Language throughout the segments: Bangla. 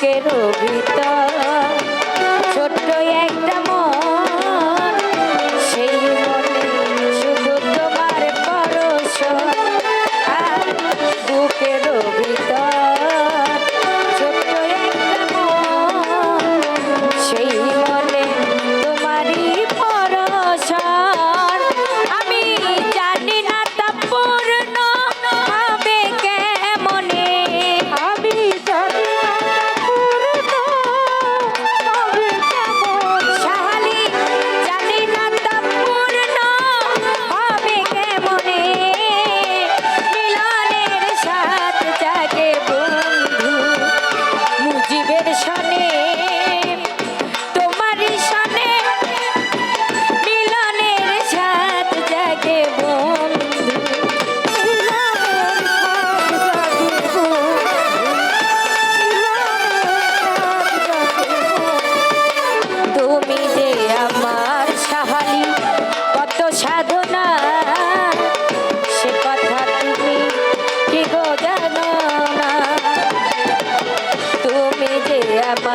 বুকের ভিতর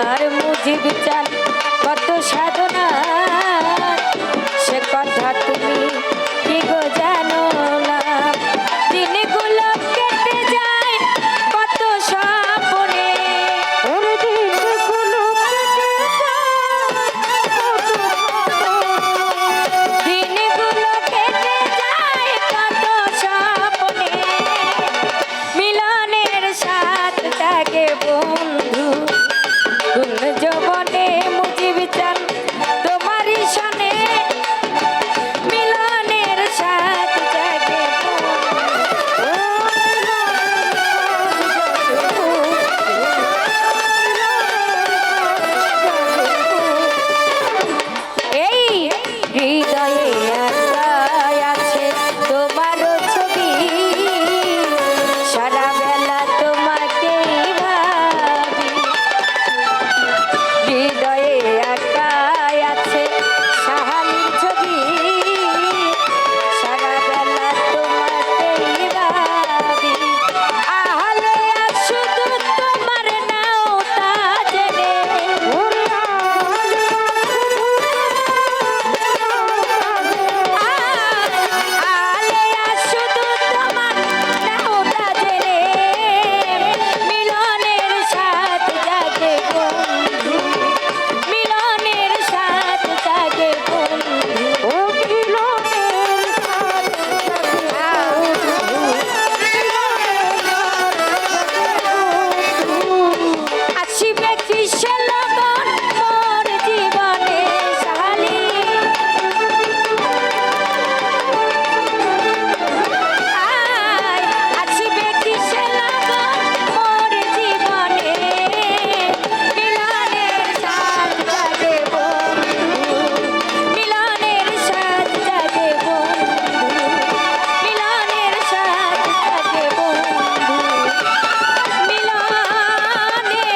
আর মুজিব চান কত সাধনা। সে কথা তুমি কি গো জানো না? দিনগুলো কেটে যায় কত স্বপনে। দিনগুলো কেটে যায় কত স্বপনে। মিলনের সাথ থাকে বোন